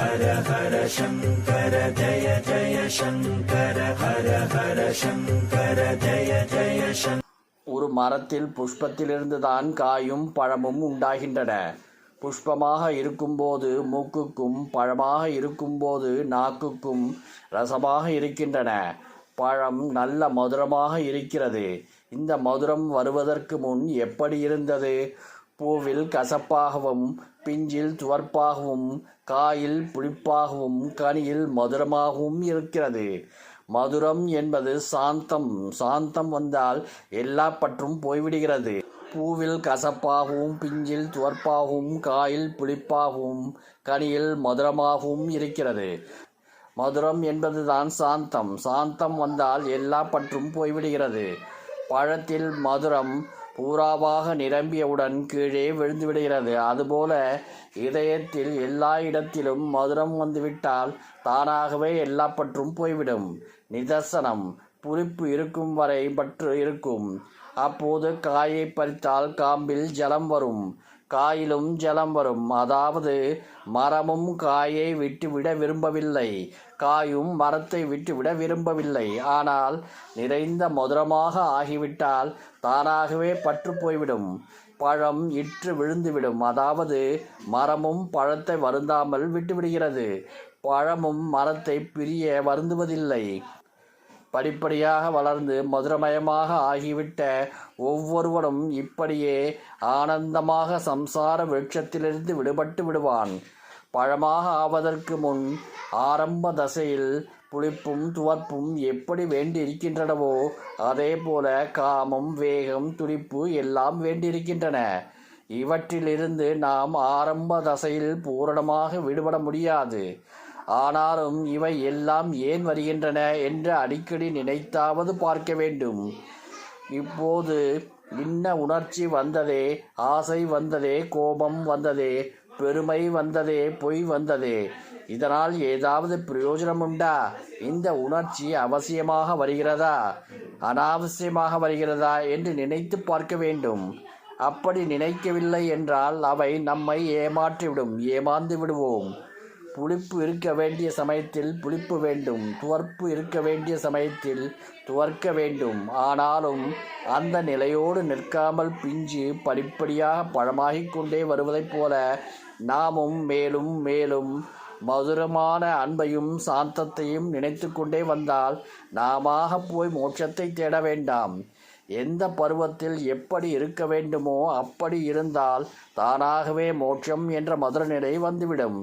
ஹர ஹர சங்கர ஜய ஜய சங்கர ஹர ஹர சங்கர ஜய ஜய சங்கர ஒரு மரத்தில் புஷ்பத்திலிருந்துதான் காயும் பழமும் உண்டாகின்றன. புஷ்பமாக இருக்கும்போது மூக்குக்கும் பழமாக இருக்கும்போது நாக்குக்கும் ரசமாக இருக்கின்றன. பழம் நல்ல மதுரமாக இருக்கிறது. இந்த மதுரம் வருவதற்கு முன் எப்படி இருந்தது? பூவில் கசப்பாகவும் பிஞ்சில் துவர்ப்பாகவும் காயில் புளிப்பாகவும் கனியில் மதுரமாகவும் இருக்கிறது. மதுரம் என்பது சாந்தம். சாந்தம் வந்தால் எல்லா பற்றும் போய்விடுகிறது. பூவில் கசப்பாகவும் பிஞ்சில் துவர்ப்பாகவும் காயில் புளிப்பாகவும் கனியில் மதுரமாகவும் இருக்கிறது. மதுரம் என்பதுதான் சாந்தம். சாந்தம் வந்தால் எல்லா பற்றும் போய்விடுகிறது. பழத்தில் மதுரம் பூராவாக நிரம்பியவுடன் கீழே விழுந்து விடுகிறது அதுபோல இதயத்தில் எல்லா இடத்திலும் மதுரம் வந்துவிட்டால் தானாகவே எல்லா பற்றும் போய்விடும். நிதர்சனம். புளிப்பு இருக்கும் வரை பற்று இருக்கும். அப்போது காயை பறித்தால் காம்பில் ஜலம் வரும். காயிலும் ஜலம் வரும். அதாவது மரமும் காயை விட்டுவிட விரும்பவில்லை. காயும் மரத்தை விட்டுவிட விரும்பவில்லை. ஆனால் நிறைந்த மதுரமாக ஆகிவிட்டால் தானாகவே பற்று போய்விடும். பழம் இற்று விழுந்துவிடும். அதாவது மரமும் பழத்தை வருந்தாமல் விட்டுவிடுகிறது. பழமும் மரத்தை பிரிய வருந்துவதில்லை. படிப்படியாக வளர்ந்து மதுரமயமாக ஆகிவிட்ட ஒவ்வொருவனும் இப்படியே ஆனந்தமாக சம்சார விருட்சத்திலிருந்து விடுபட்டு விடுவான். பழமாக ஆவதற்கு முன் ஆரம்ப தசையில் புளிப்பும் துவர்ப்பும் எப்படி வேண்டியிருக்கின்றனவோ அதே போல காமம் வேகம் துடிப்பு எல்லாம் வேண்டியிருக்கின்றன. இவற்றிலிருந்து நாம் ஆரம்ப தசையில் பூரணமாக விடுபட முடியாது. ஆனாலும் இவை எல்லாம் ஏன் வருகின்றன என்று அடிக்கடி நினைத்தாவது பார்க்க வேண்டும். இப்போது இன்ன உணர்ச்சி வந்ததே ஆசை வந்ததே கோபம் வந்ததே பெருமை வந்ததே பொய் வந்ததே. இதனால் ஏதாவது பிரயோஜனம் உண்டா? இந்த உணர்ச்சி அவசியமாக வருகிறதா? அனாவசியமாக வருகிறதா என்று நினைத்து பார்க்க வேண்டும். அப்படி நினைக்கவில்லை என்றால் அவை நம்மை ஏமாற்றிவிடும் ஏமாந்து விடுவோம். புளிப்பு இருக்க வேண்டிய சமயத்தில் புளிப்பு வேண்டும். துவர்ப்பு இருக்க வேண்டிய சமயத்தில் துவர்க்க வேண்டும். ஆனாலும் அந்த நிலையோடு நிற்காமல் பிஞ்சு படிப்படியாக பழமாகிக் கொண்டே வருவதைப் போல நாமும் மேலும் மேலும் மதுரமான அன்பையும் சாந்தத்தையும் நினைத்து கொண்டே வந்தால் நாமாக போய் மோட்சத்தை தேட வேண்டாம். எந்த பருவத்தில் எப்படி இருக்க வேண்டுமோ அப்படி இருந்தால் தானாகவே மோட்சம் என்ற மதுர நிலை வந்துவிடும்.